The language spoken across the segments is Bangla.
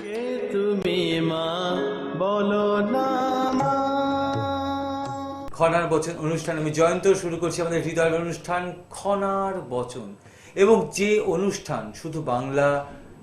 কে তুমি মা, বলো না খনার বচন, অনুষ্ঠান। আমি জয়ন্ত শুরু করছি আমাদের হৃদয়ের অনুষ্ঠান, খনার বচন। এবং যে অনুষ্ঠান শুধু বাংলা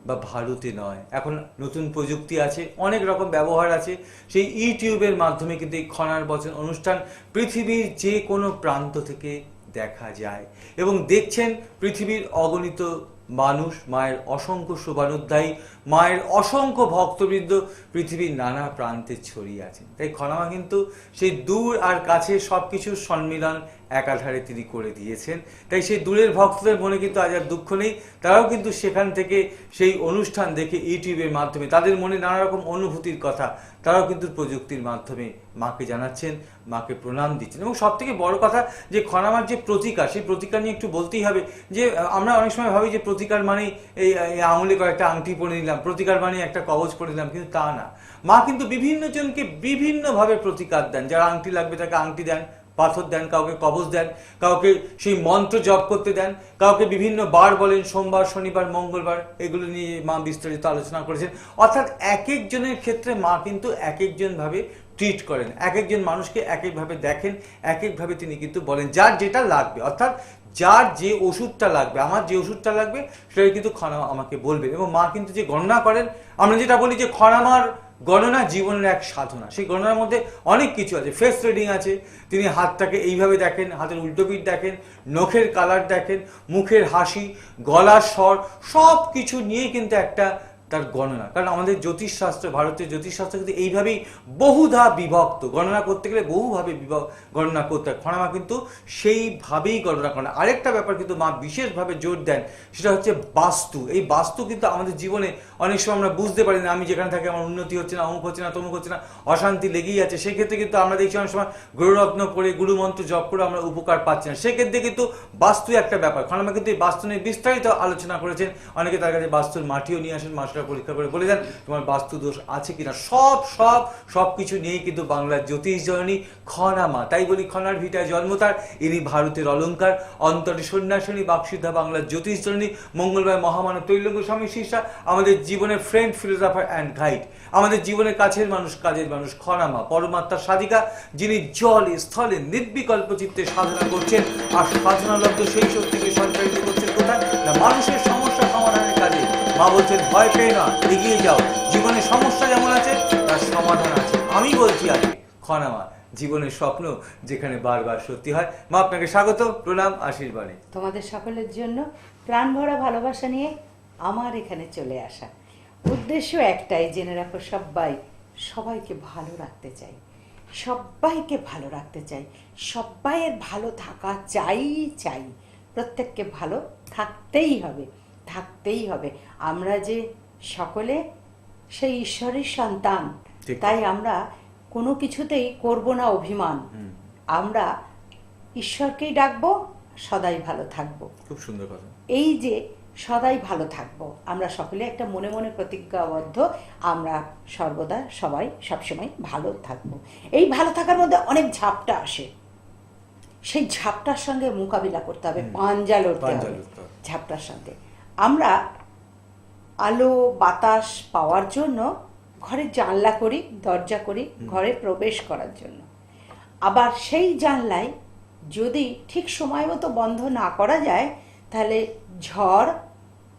বা ভারতে নয়, এখন নতুন প্রযুক্তি আছে, অনেক রকম ব্যবহার আছে, সেই ইউটিউবের মাধ্যমে কিন্তু এই খনার বচন অনুষ্ঠান পৃথিবীর যে কোনো প্রান্ত থেকে দেখা যায়। এবং দেখছেন পৃথিবীর অগণিত মানুষ, মায়ের অসংখ্য শোভানুধ্যায়ী, মায়ের অসংখ্য ভক্তবৃদ্ধ পৃথিবীর নানা প্রান্তে ছড়িয়ে আছেন। তাই খনামা কিন্তু সেই দূর আর কাছে সব কিছুর সম্মিলন একাধারে তিনি করে দিয়েছেন। তাই সেই দূরের ভক্তদের মনে কিন্তু আজ আর দুঃখ নেই। তারাও কিন্তু সেখান থেকে সেই অনুষ্ঠান দেখে ইউটিউবের মাধ্যমে তাদের মনে নানা রকম অনুভূতির কথা তারাও কিন্তু প্রযুক্তির মাধ্যমে মাকে জানাচ্ছেন, মাকে প্রণাম দিচ্ছেন। এবং সব থেকে বড় কথা যে খনামার যে প্রতিকার, সেই প্রতিকার নিয়ে একটু বলতেই হবে যে আমরা অনেক সময় ভাবি যে প্রতিকার এই এই আঙুলে কয়েকটা আংটি পরে নিলাম, প্রতিকার মানে একটা কবচ পরে নিলাম, কিন্তু তা না। মা কিন্তু বিভিন্ন জনকে বিভিন্নভাবে প্রতিকার দেন। যারা আংটি লাগবে তাকে আংটি দেন পাথর দেন, কাউকে কবচ দেন, কাউকে সেই মন্ত্র জপ করতে দেন, কাউকে বিভিন্ন বার বলেন, সোমবার, শনিবার, মঙ্গলবার, এগুলো নিয়ে মা বিস্তারিত আলোচনা করেছেন। অর্থাৎ এক একজনের ক্ষেত্রে মা কিন্তু এক একজন ভাবে ট্রিট করেন এক একজন মানুষকে এক একভাবে দেখেন এক একভাবে তিনি কিন্তু বলেন, যার যেটা লাগবে। অর্থাৎ যার যে ওষুধটা লাগবে, আমার যে ওষুধটা লাগবে সেটা কিন্তু খনা আমাকে বলবে। এবং মা কিন্তু যে গণনা করেন, আমরা যেটা বলি যে খনামার গণনা জীবনের এক সাধনা। সেই গণনার মধ্যে অনেক কিছু আছে। ফেস রিডিং আছে। তিনি হাতটাকে এইভাবে দেখেন, হাতের উল্টো পিঠ দেখেন, নখের কালার দেখেন, মুখের হাসি, গলার স্বর সব কিছু নিয়েই কিন্তু একটা তার গণনা। কারণ আমাদের জ্যোতিষশাস্ত্র, ভারতের জ্যোতিষশাস্ত্র কিন্তু এইভাবেই বহুধা বিভক্ত। গণনা করতে গেলে বহুভাবে গণনা করতে হয়। খনামা কিন্তু সেইভাবেই গণনা করেন আরেকটা ব্যাপার কিন্তু মা বিশেষভাবে জোর দেন, সেটা হচ্ছে বাস্তু। এই বাস্তু কিন্তু আমাদের জীবনে অনেক সময় আমরা বুঝতে পারি না, আমি যেখানে থাকি আমার উন্নতি হচ্ছে না, অমুক হচ্ছে না, তমুক হচ্ছে না, অশান্তি লেগেই আছে। সেক্ষেত্রে কিন্তু আমরা দেখছি অনেক সময় গ্রহরত্ন পড়ে, গুরুমন্ত্র জপ করে আমরা উপকার পাচ্ছি না। সেক্ষেত্রে কিন্তু বাস্তু একটা ব্যাপার। খনামা কিন্তু এই বাস্তু নিয়ে বিস্তারিত আলোচনা করেছেন। অনেকে তার কাছে বাস্তুর মাটিও নিয়ে আসেন মাস্টার পরীক্ষা করে বলে দেন, তোমার বাস্তু দোষ আছে কিনা? সব সব সব কিছু নিয়েই কিন্তু বাংলার জ্যোতিষ জননী খনামা তাই বলি খনার ভিটায় জন্ম তার, ইনি ভারতের অলঙ্কার অন্তরে সন্ন্যাসিনী, বাকসিদ্ধা বাংলার জ্যোতিষ জননী মঙ্গলবার মহামানব তৈলঙ্গ স্বামী শিষ্যা, আমাদের জীবনের ফ্রেন্ড ফিলোসফার অ্যান্ড গাইড আমাদের জীবনের কাছের মানুষ, কাজের মানুষ খনামা পরমাত্মার সাধিকা, যিনি জলে, স্থলে, নির্বিকল্প চিত্তে সাধনা করছেন। আর সাধনালব্ধ সেই শক্তিকে সঞ্চারিত করছেন কোথায়? না, মানুষের সমস্যা সমাধানের কাজে। মা বলছেন, ভয় পেয়ে না, এগিয়ে যাও। জীবনে সমস্যা যেমন আছে, তার সমাধান আছে। আমি বলছি আজকে খনামা জীবনের স্বপ্ন যেখানে বারবার সত্যি হয়। মা, আপনাকে স্বাগত প্রণাম, আশীর্বাদে। তোমাদের সকলের জন্য প্রাণ ভরা ভালোবাসা নিয়ে আমার এখানে চলে আসা। উদ্দেশ্য একটাই জেনে রাখো সবাই সবাইকে ভালো রাখতে চাই। সবাইকে ভালো রাখতে চাই। সবাইয়ের ভালো থাকা চাই চাই। প্রত্যেককে ভালো থাকতেই হবে থাকতেই হবে। আমরা যে সকলে সেই ঈশ্বরের সন্তান তাই আমরা কোনো কিছুতেই করব না অভিমান। আমরা ঈশ্বরকেই ডাকবো সদাই ভালো থাকব। খুব সুন্দর কথা। এই যে সদাই ভালো থাকব। আমরা সকলে একটা মনে মনে প্রতিজ্ঞাবদ্ধ। আমরা সর্বদা সবাই সবসময় ভালো থাকব। এই ভালো থাকার মধ্যে অনেক ঝাপটা আসে। সেই ঝাপটার সঙ্গে মোকাবিলা করতে হবে হুম। পাঞ্জা লড়তে পাঞ্জা হবে লড়তে হবে। ঝাপটার সঙ্গে। আমরা আলো বাতাস পাওয়ার জন্য ঘরে জানলা করি দরজা করি ঘরে প্রবেশ করার জন্য। আবার সেই জানলায় যদি ঠিক সময় মতো বন্ধ না করা যায় তাহলে ঝড়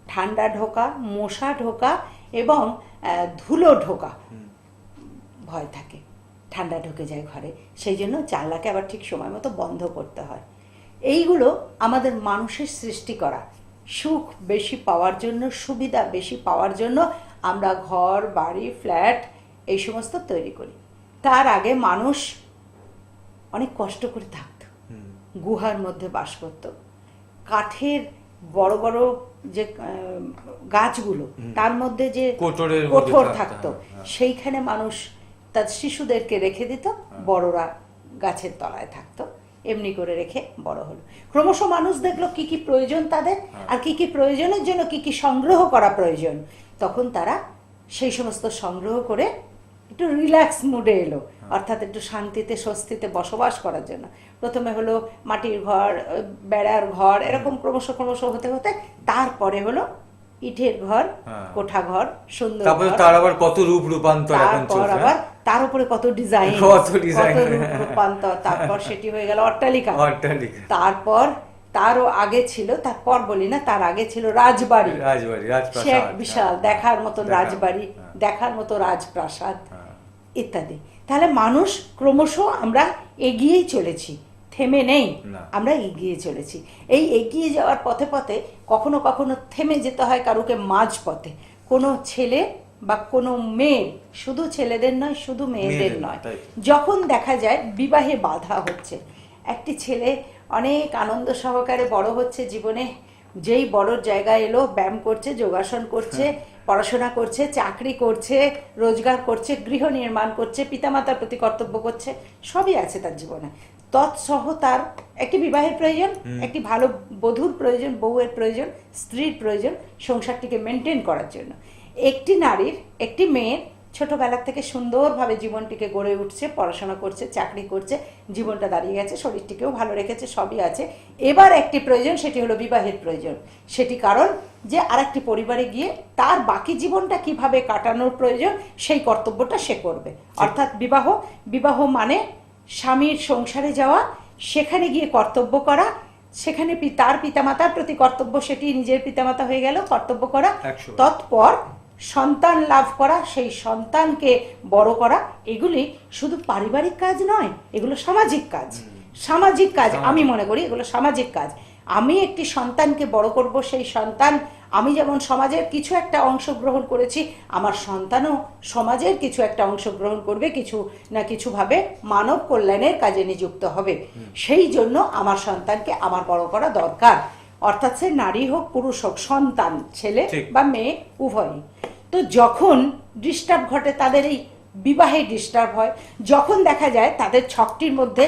ঠান্ডা ঢোকা মশা ঢোকা এবং ধুলো ঢোকা। ভয় থাকে ঠান্ডা ঢুকে যায় ঘরে। সেই জন্য জানলাকে আবার ঠিক সময় মতো বন্ধ করতে হয়। এইগুলো আমাদের মানুষের সৃষ্টি করা। সুখ বেশি পাওয়ার জন্য সুবিধা বেশি পাওয়ার জন্য আমরা ঘর বাড়ি ফ্ল্যাট এই সমস্ত তৈরি করি। তার আগে মানুষ অনেক কষ্ট করে থাকতো। গুহার মধ্যে বাস করত। কাঠের বড় বড় যে গাছগুলো তার মধ্যে যে কঠোর থাকতো। হ্যাঁ। সেইখানে মানুষ তার শিশুদেরকে রেখে দিত বড়রা গাছের তলায় থাকতো এমনি করে রেখে বড় হলো। ক্রমশ মানুষ দেখল কি কি প্রয়োজন তাদের হ্যাঁ। আর কি কি প্রয়োজনের জন্য কি কি সংগ্রহ করা প্রয়োজন। তখন তারা সেই সমস্ত সংগ্রহ করে একটু রিল্যাক্স মুডে এলো। হ্যাঁ। অর্থাৎ একটু শান্তিতে স্বস্তিতে বসবাস করার জন্য। প্রথমে হলো মাটির ঘর বেড়ার ঘর এরকম ক্রমশ ক্রমশ হতে হতে তারপরে হলো ইটের ঘর হ্যাঁ। কোঠা ঘর সুন্দর তারপরে তার আবার কত রূপ রূপান্তর এখন তারপর চলছে আবার তার উপরে কত ডিজাইন কত design। রূপান্তর তারপর সেটি হয়ে গেল অট্টালিকা। অট্টালিকা। তারপর তারও আগে ছিল তারপর বলি না তার আগে ছিল রাজবাড়ি। রাজবাড়ি রাজপ্রাসাদ বিশাল দেখার মতন রাজবাড়ি। হ্যাঁ। দেখার মতো রাজপ্রাসাদ হ্যাঁ। ইত্যাদি। তাহলে মানুষ ক্রমশ আমরা এগিয়েই চলেছি থেমে নেই আমরা এগিয়ে চলেছি। এই এগিয়ে যাওয়ার পথে পথে কখনো কখনো থেমে যেতে হয় কারুকে মাঝ পথে কোনো ছেলে বা কোনো মেয়ে শুধু ছেলেদের নয় শুধু মেয়েদের মেয়েদের নয়। যখন দেখা যায় বিবাহে বাধা হচ্ছে একটি ছেলে অনেক আনন্দ সহকারে বড় হচ্ছে জীবনে যেই বড় জায়গায় এলো ব্যায়াম করছে যোগাসন করছে পড়াশোনা করছে চাকরি করছে রোজগার করছে গৃহ নির্মাণ করছে পিতামাতার প্রতি কর্তব্য করছে সবই আছে তার জীবনে। তৎসহ তার একটি বিবাহের প্রয়োজন একটি ভালো বধূর প্রয়োজন বউয়ের প্রয়োজন স্ত্রীর প্রয়োজন সংসারটিকে মেনটেন করার জন্য। একটি নারীর একটি মেয়ের ছোটবেলা থেকে সুন্দরভাবে জীবনটিকে গড়ে উঠছে পড়াশোনা করছে চাকরি করছে জীবনটা দাঁড়িয়ে গেছে শরীরটিকেও ভালো রেখেছে সবই আছে। এবার একটি প্রয়োজন সেটি হলো বিবাহের প্রয়োজন। সেটি কারণ যে আর একটি পরিবারে গিয়ে তার বাকি জীবনটা কীভাবে কাটানোর প্রয়োজন সেই কর্তব্যটা সে করবে। অর্থাৎ বিবাহ বিবাহ মানে স্বামীর সংসারে যাওয়া সেখানে গিয়ে কর্তব্য করা সেখানে তার পিতামাতার প্রতি কর্তব্য সেটি নিজের পিতামাতা হয়ে গেল কর্তব্য করা। তৎপর সন্তান লাভ করা সেই সন্তানকে বড় করা এগুলি শুধু পারিবারিক কাজ নয় এগুলো সামাজিক কাজ। সামাজিক কাজ আমি মনে করি এগুলো সামাজিক কাজ। আমি একটি সন্তানকে বড় করব সেই সন্তান আমি যেমন সমাজের কিছু একটা অংশ গ্রহণ করেছি আমার সন্তানও সমাজের কিছু একটা অংশ গ্রহণ করবে কিছু না কিছুভাবে মানব কল্যাণের কাজে নিযুক্ত হবে। সেই জন্য আমার সন্তানকে আমার বড় করা দরকার। অর্থাৎ সে নারী হোক পুরুষ হোক সন্তান ছেলে বা মেয়ে উভয়ই। তো যখন ডিস্টার্ব ঘটে তাদের এই বিবাহে ডিস্টার্ব হয় যখন দেখা যায় তাদের ছকটির মধ্যে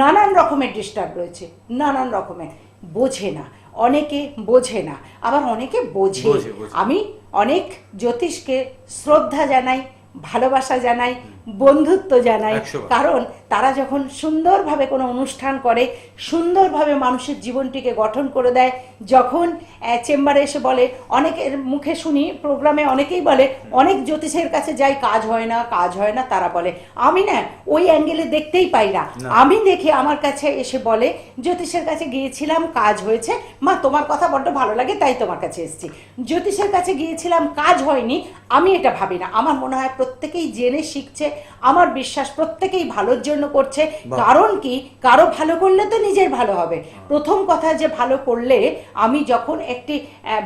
নানান রকমের ডিস্টার্ব রয়েছে নানান রকমের। বোঝে না অনেকে বোঝে না আবার অনেকে বোঝে। আমি অনেক জ্যোতিষকে শ্রদ্ধা জানাই ভালোবাসা জানাই বন্ধুত্ব জানাই। কারণ তারা যখন সুন্দরভাবে কোনো অনুষ্ঠান করে সুন্দরভাবে মানুষের জীবনটিকে গঠন করে দেয় যখন চেম্বারে এসে বলে অনেকের মুখে শুনি প্রোগ্রামে অনেকেই বলে অনেক জ্যোতিষের কাছে যাই কাজ হয় না কাজ হয় না তারা বলে আমি না ওই অ্যাঙ্গেলে দেখতেই পাই না। না। আমি দেখি আমার কাছে এসে বলে জ্যোতিষের কাছে গিয়েছিলাম কাজ হয়েছে। মা তোমার কথা বড্ড ভালো লাগে তাই তোমার কাছে এসেছি। জ্যোতিষের কাছে গিয়েছিলাম কাজ হয়নি আমি এটা ভাবি না। আমার মনে হয় প্রত্যেকেই জেনে শিখছে আমার বিশ্বাস প্রত্যেকেই ভালোর জন্য করছে। কারণ কি? কারও ভালো করলে তো নিজের ভালো হবে। প্রথম কথা যে ভালো করলে আমি যখন একটি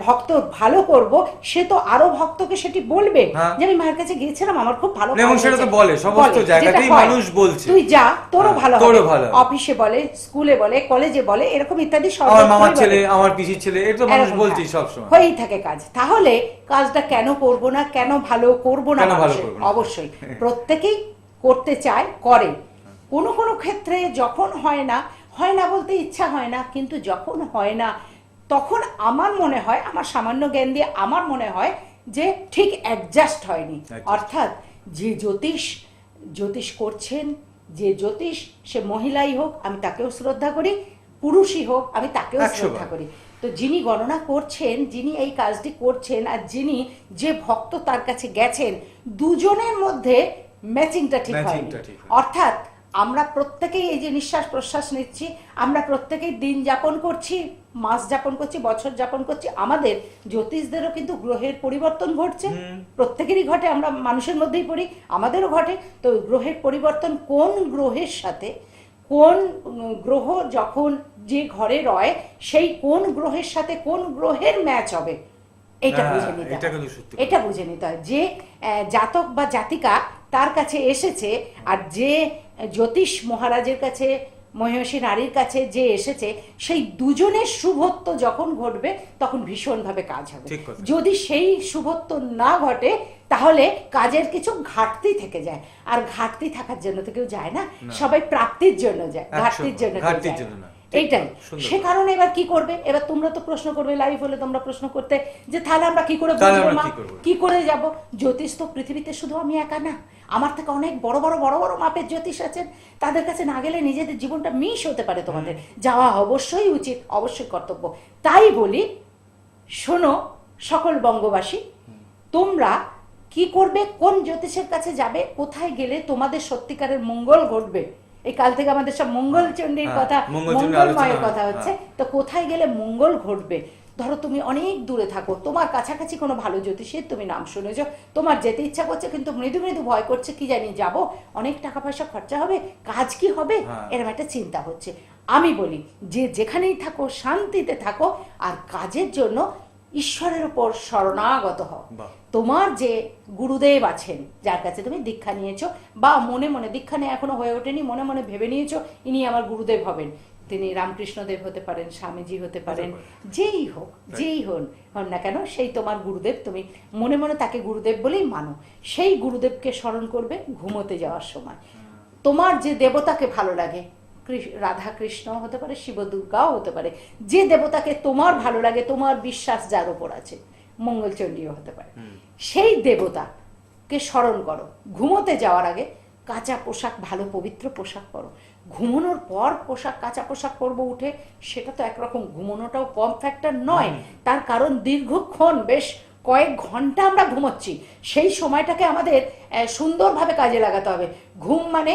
ভক্ত ভালো করব সে তো আরও ভক্তকে সেটি বলবে। হ্যাঁ। যে আমি মায়ের কাছে গিয়েছিলাম আমার খুব ভালো এবং সেটা তো বলে, সমস্ত জায়গাতেই মানুষ বলছে। তুই যা তোরও হ্যাঁ, ভালো তোরও ভালো অফিসে বলে স্কুলে বলে কলেজে বলে এরকম ইত্যাদি সব আমার মামার ছেলে আমার পিসির ছেলে এটা তো মানুষ বলছেই হ্যাঁ। সবসময়। হয়েই থাকে কাজ। তাহলে কাজটা কেন করব না কেন ভালো করব না অবশ্যই। ভালো প্রত্যেকেই করতে চায় করে। কোনো কোনো ক্ষেত্রে যখন হয় না হয় না বলতে ইচ্ছা হয় না কিন্তু যখন হয় না তখন আমার মনে হয় আমার সামান্য জ্ঞান দিয়ে আমার মনে হয় যে ঠিক অ্যাডজাস্ট হয়নি। অর্থাৎ যে জ্যোতিষ জ্যোতিষ করছেন যে জ্যোতিষ সে মহিলাই হোক আমি তাকেও শ্রদ্ধা করি পুরুষই হোক আমি তাকেও শ্রদ্ধা করি। তো যিনি গণনা করছেন যিনি এই কাজটি করছেন আর যিনি যে ভক্ত তার কাছে গেছেন দুজনের মধ্যে ম্যাচিংটা ঠিক হয়নি। অর্থাৎ আমরা প্রত্যেকেই এই যে নিঃশ্বাস প্রশ্বাস নিচ্ছি আমরা প্রত্যেকেই দিন যাপন করছি মাস যাপন করছি বছর যাপন করছি আমাদের জ্যোতিষদেরও কিন্তু গ্রহের পরিবর্তন ঘটছে। প্রত্যেকেরই ঘটে আমরা মানুষের মধ্যেই পড়ি আমাদেরও ঘটে। তো গ্রহের পরিবর্তন কোন গ্রহের সাথে কোন গ্রহ যখন যে ঘরে রয় সেই কোন গ্রহের সাথে কোন গ্রহের ম্যাচ হবে এটা হ্যাঁ, বুঝে নিতে এটা হয়। এটা বুঝে নিতে হয় যে জাতক বা জাতিকা তার কাছে এসেছে আর যে জ্যোতিষ মহারাজের কাছে মহিষী নারীর কাছে যে এসেছে সেই দুজনের শুভত্ব যখন ঘটবে তখন ভীষণভাবে কাজ হবে। যদি সেই শুভত্ব না ঘটে তাহলে কাজের কিছু ঘাটতি থেকে যায়। আর ঘাটতি থাকার জন্য তো কেউ যায় না। সবাই প্রাপ্তির জন্য যায় ঘাটতির জন্য এইটাই। সে কারণে এবার কি করবে? এবার তোমরা তো প্রশ্ন করবে লাইভ হলে তোমরা প্রশ্ন করতে যে তাহলে আমরা কি করে কি করে যাব? জ্যোতিষ তো পৃথিবীতে শুধু আমি একা না। আমার থেকে অনেক বড় বড় বড় বড় মাপের জ্যোতিষ আছেন। তাদের কাছে না গেলে নিজেদের জীবনটা মিস হতে পারে তোমাদের। যাওয়া অবশ্যই উচিত অবশ্যই কর্তব্য। তাই বলি শোনো সকল বঙ্গবাসী তোমরা কি করবে কোন জ্যোতিষের কাছে যাবে কোথায় গেলে তোমাদের সত্যিকারের মঙ্গল ঘটবে? এই কাল থেকে আমাদের সব মঙ্গল চণ্ডীর হ্যাঁ, কথা মঙ্গলময়ের কথা হচ্ছে। হ্যাঁ। তো কোথায় গেলে মঙ্গল ঘটবে? ধরো তুমি অনেক দূরে থাকো তোমার কাছাকাছি কোনো ভালো জ্যোতিষীর তুমি নাম শুনেছ তোমার যেতে ইচ্ছা করছে কিন্তু মৃদু মৃদু ভয় করছে কি জানি যাব অনেক টাকা পয়সা খরচা হবে কাজ কি হবে হ্যাঁ। এরকম একটা চিন্তা হচ্ছে। আমি বলি যে যেখানেই থাকো শান্তিতে থাকো আর কাজের জন্য ঈশ্বরের উপর শরণাগত হও। তোমার যে গুরুদেব আছেন যার কাছে তুমি দীক্ষা নিয়েছো বা মনে মনে দীক্ষা নিয়ে এখনও হয়ে ওঠেনি মনে মনে ভেবে নিয়েছো ইনি আমার গুরুদেব হবেন তিনি রামকৃষ্ণদেব হতে পারেন স্বামীজি হতে পারেন যেই হোক যেই হন হন না কেন সেই তোমার গুরুদেব তুমি মনে মনে তাকে গুরুদেব বলেই মানো। সেই গুরুদেবকে স্মরণ করবে ঘুমোতে যাওয়ার সময়। তোমার যে দেবতাকে ভালো লাগে রাধা কৃষ্ণ হতে পারে শিব দুর্গাও হতে পারে যে দেবতাকে তোমার ভালো লাগে তোমার বিশ্বাস যার উপর আছে মঙ্গলচণ্ডীও হতে পারে। সেই দেবতাকে স্মরণ করো। ঘুমোতে যাওয়ার আগে কাঁচা পোশাক ভালো পবিত্র পোশাক পরো। ঘুমানোর পর পোশাক কাঁচা পোশাক পরবো উঠে সেটা তো একরকম ঘুমানোটাও কম ফ্যাক্টর নয়। তার কারণ দীর্ঘক্ষণ বেশ কয়েক ঘণ্টা আমরা ঘুমোচ্ছি। সেই সময়টাকে আমাদের সুন্দরভাবে কাজে লাগাতে হবে। ঘুম মানে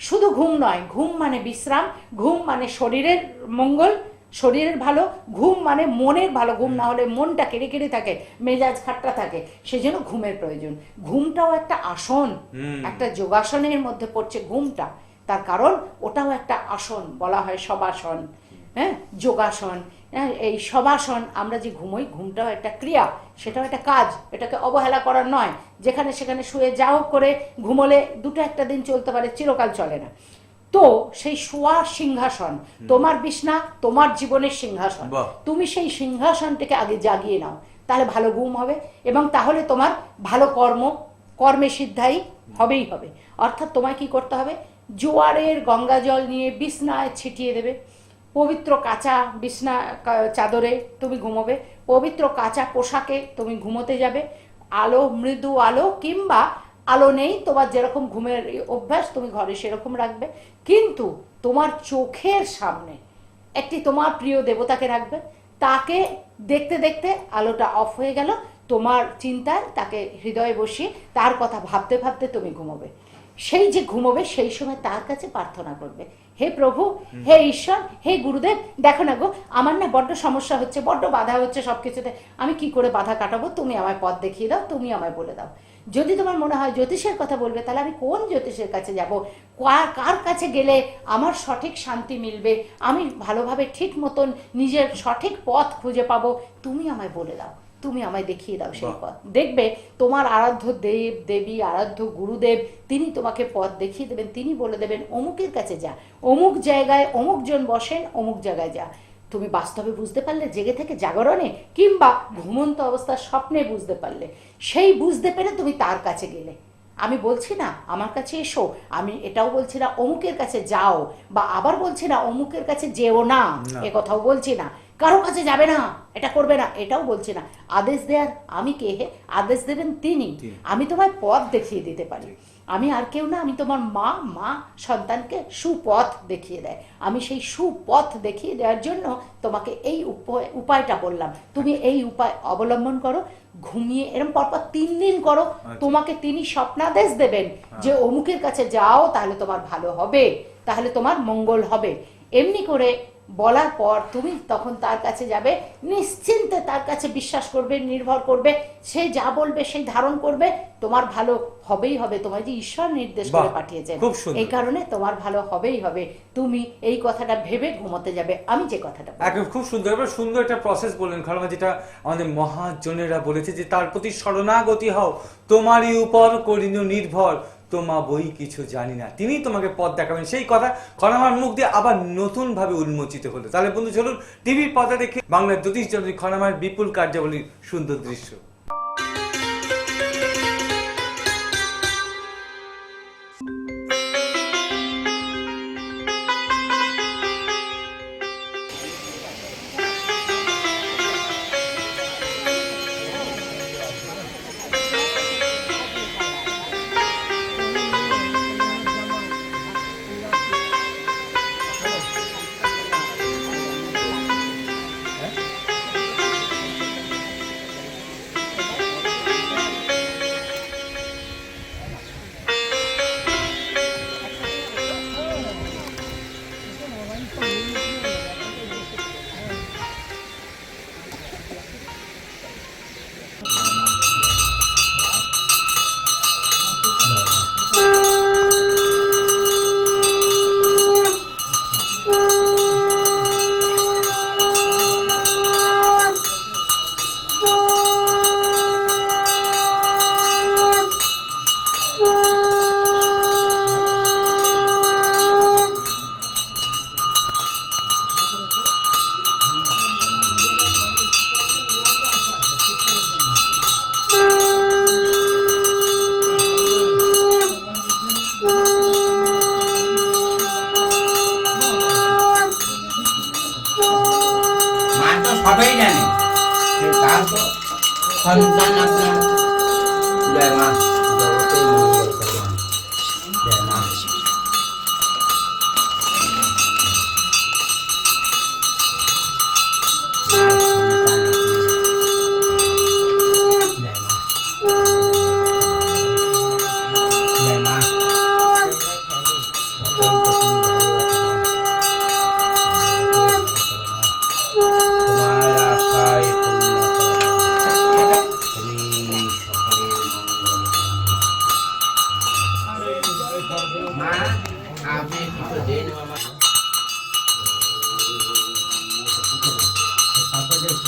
শুধু ঘুম নয় ঘুম মানে বিশ্রাম ঘুম মানে শরীরের মঙ্গল শরীরের ভালো ঘুম মানে মনের ভালো ঘুম না হলে মনটা কেড়ে কেড়ে থাকে মেজাজ খাট্টা থাকে সেই জন্য ঘুমের প্রয়োজন। ঘুমটাও একটা আসন একটা যোগাসনের মধ্যে পড়ছে ঘুমটা। তার কারণ ওটাও একটা আসন বলা হয় সবাসন হ্যাঁ? যোগাসন হ্যাঁ? এই সবাসন আমরা যে ঘুমোই ঘুমটাও একটা ক্রিয়া সেটাও একটা কাজ এটাকে অবহেলা করার নয়। যেখানে সেখানে শুয়ে যা হোক করে ঘুমোলে দুটো একটা দিন চলতে পারে চিরকাল চলে না। তো সেই শোয়ার সিংহাসন তোমার বিছনা তোমার জীবনের সিংহাসন তুমি সেই সিংহাসনটাকে আগে জাগিয়ে নাও তাহলে ভালো ঘুম হবে এবং তাহলে তোমার ভালো কর্ম কর্মে সিদ্ধাই হবেই হবে। অর্থাৎ তোমায় কি করতে হবে? জোয়ারের গঙ্গা জল নিয়ে বিছনায় ছিটিয়ে দেবে। পবিত্র কাঁচা বিছনা চাদরে তুমি ঘুমোবে। পবিত্র কাঁচা পোশাকে তুমি ঘুমোতে যাবে। আলো, মৃদু আলো কিংবা আলো নেই, তোমার যেরকম ঘুমের অভ্যাস তুমি ঘরে সেরকম রাখবে। কিন্তু তোমার চোখের সামনে একটি তোমার প্রিয় দেবতাকে রাখবে। তাকে দেখতে দেখতে আলোটা অফ হয়ে গেল। তোমার চিন্তায় তাকে হৃদয়ে বসিয়ে তার কথা ভাবতে ভাবতে তুমি ঘুমোবে। সেই যে ঘুমোবে, সেই সময় তার কাছে প্রার্থনা করবে। হে প্রভু, হে ঈশ্বর, হে গুরুদেব, দেখো না গো, আমার না বড্ড সমস্যা হচ্ছে, বড্ড বাধা হচ্ছে সব কিছুতে আমি কি করে বাধা কাটাবো? তুমি আমায় পথ দেখিয়ে দাও, তুমি আমায় বলে দাও। যদি তোমার মনে হয় জ্যোতিষের কথা বলবে, তাহলে আমি কোন জ্যোতিষের কাছে যাব? কার কাছে গেলে আমার সঠিক শান্তি মিলবে? আমি ভালোভাবে ঠিক মতন নিজের সঠিক পথ খুঁজে পাবো? তুমি আমায় বলে দাও। তুমি আমায় দেখিয়ে দাও সেই পথ। দেখবে তোমার আরাধ্য দেব দেবী আরাধ্য গুরুদেব তিনি তোমাকে পথ দেখিয়ে দেবেন তিনি বলে দেবেন অমুকের কাছে যা। অমুক জায়গায় অমুক জন বসেন অমুক জায়গায় যা। তুমি বাস্তবে বুঝতে পারলে জেগে থেকে জাগরণে কিংবা ঘুমন্ত অবস্থার স্বপ্নে বুঝতে পারলে। সেই বুঝতে পেরে তুমি তার কাছে গেলে। আমি বলছি না আমার কাছে এসো। আমি এটাও বলছি না অমুকের কাছে যাও বা আবার বলছি না অমুকের কাছে যেও না। না। এ কথাও বলছি না। কারও কাছে যাবে না এটা করবে না এটাও বলছি না। আদেশ দেয়ার আমি কে হে? আদেশ দেবেন তিনি। আমি তোমায় পথ দেখিয়ে দিতে পারি। আমি আর কেউ না আমি তোমার মা মা সন্তানকে সুপথ দেখিয়ে দেয়। আমি সেই সুপথ দেখিয়ে দেওয়ার জন্য তোমাকে এই উপায় উপায়টা বললাম। তুমি এই উপায় অবলম্বন করো ঘুমিয়ে এরকম পরপর তিন দিন করো। তোমাকে তিনি স্বপ্নাদেশ দেবেন যে অমুকের কাছে যাও তাহলে তোমার ভালো হবে তাহলে তোমার মঙ্গল হবে। এমনি করে বলার পর তুমি তখন তার কাছে যাবে নিশ্চিন্তে তার কাছে বিশ্বাস করবে নির্ভর করবে সে যা বলবে সেই ধারণ করবে তোমার ভালো হবেই হবে তোমায় যে ঈশ্বর নির্দেশ করে পাঠিয়েছেন। এই কারণে তোমার ভালো হবেই হবে। তুমি এই কথাটা ভেবে ঘুমোতে যাবে আমি যে কথাটা। একদম খুব সুন্দর। এবার সুন্দর একটা প্রসেস বললেন কারণ যেটা আমাদের মহাজনেরা বলেছে যে তার প্রতি শরণাগতি হও তোমারই উপর করিন নির্ভর। তোমা বই কিছু জানি না। তিনি তোমাকে পথ দেখাবেন। সেই কথা খনামার মুখ দিয়ে আবার নতুন ভাবে উন্মোচিত হলো। তাহলে বন্ধু, চলুন টিভির পর্দা দেখে বাংলার জ্যোতিষ জননী খনামার বিপুল কার্যাবলীর সুন্দর দৃশ্য।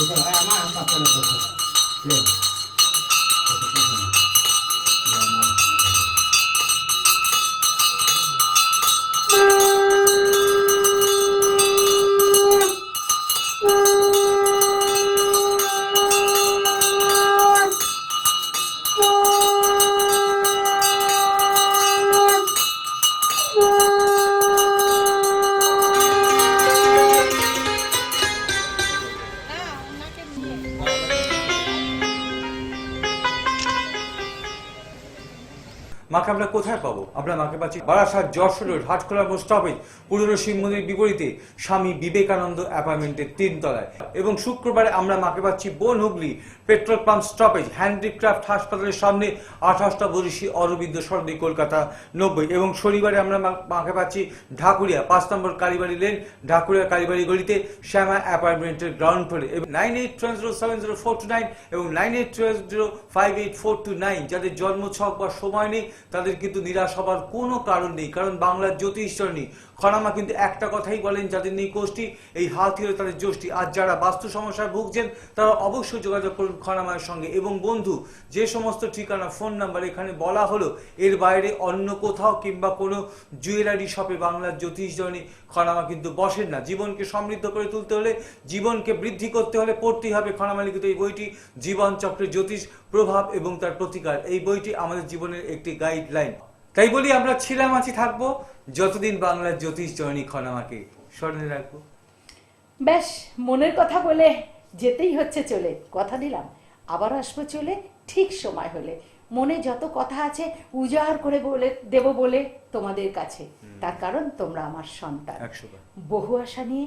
不是，哎呀，那样咋整的？对。মাকে আমরা কোথায় পাবো? আমরা মাকে পাচ্ছি বারাসাত যশোর রোড হাটখোলা স্টপেজ। পুরনো শিব মন্দির বিপরীতে স্বামী বিবেকানন্দ অ্যাপার্টমেন্টের তিনতলায়। এবং শুক্রবারে আমরা মাকে পাচ্ছি Bon Hooghly petrol pump stoppage, handicraft হাসপাতালের সামনে আঠাশটা বরিশি অরবিন্দ সরণি, কলকাতা নব্বই। এবং শনিবারে আমরা মাকে পাচ্ছি ঢাকুরিয়া, পাঁচ নম্বর কালীবাড়ি লেন, ঢাকুরিয়া কালীবাড়ি গলিতে শ্যামা অ্যাপার্টমেন্টের গ্রাউন্ড ফ্লোরে। এবং nine eight two zero seven zero four two nine এবং nine eight two zero five eight four two nine. যাদের জন্ম, ছক বা সময় নেই তাদের কিন্তু নিরাশ হবার কোনো কারণ নেই। কারণ বাংলার জ্যোতিষচরণী খনামা কিন্তু একটা কথাই বলেন, যাদের নেই কোষ্ঠী এই হাত হলো তাদের যষ্টি আর যারা বাস্তু সমস্যায় ভুগছেন, তারা অবশ্যই যোগাযোগ করুন খনামায়ের সঙ্গে। এবং বন্ধু, যে সমস্ত ঠিকানা, ফোন নাম্বার এখানে বলা হলো, এর বাইরে অন্য কোথাও কিংবা কোনো জুয়েলারি শপে বাংলার জ্যোতিষজনী খনামা কিন্তু বসেন না। জীবনকে সমৃদ্ধ করে তুলতে হলে, জীবনকে বৃদ্ধি করতে হলে পড়তেই হবে খনামা লিখিত এই বইটি। জীবন চক্রের জ্যোতিষ প্রভাব এবং তার প্রতিকার। এই বইটি আমাদের জীবনের একটি গাইডলাইন তাই বলি আমরা ছিলাম আছি থাকব। যতদিন বাংলার জ্যোতিষ জননী খনামাকে স্মরণে রাখব। ব্যাস মনের কথা বলে যেতেই হচ্ছে চলে। কথা দিলাম আবার আসব চলে ঠিক সময় হলে। মনে যত কথা আছে উজাড় করে বলে দেব বলে তোমাদের কাছে। তার কারণ তোমরা আমার সন্তান। বহু আশা নিয়ে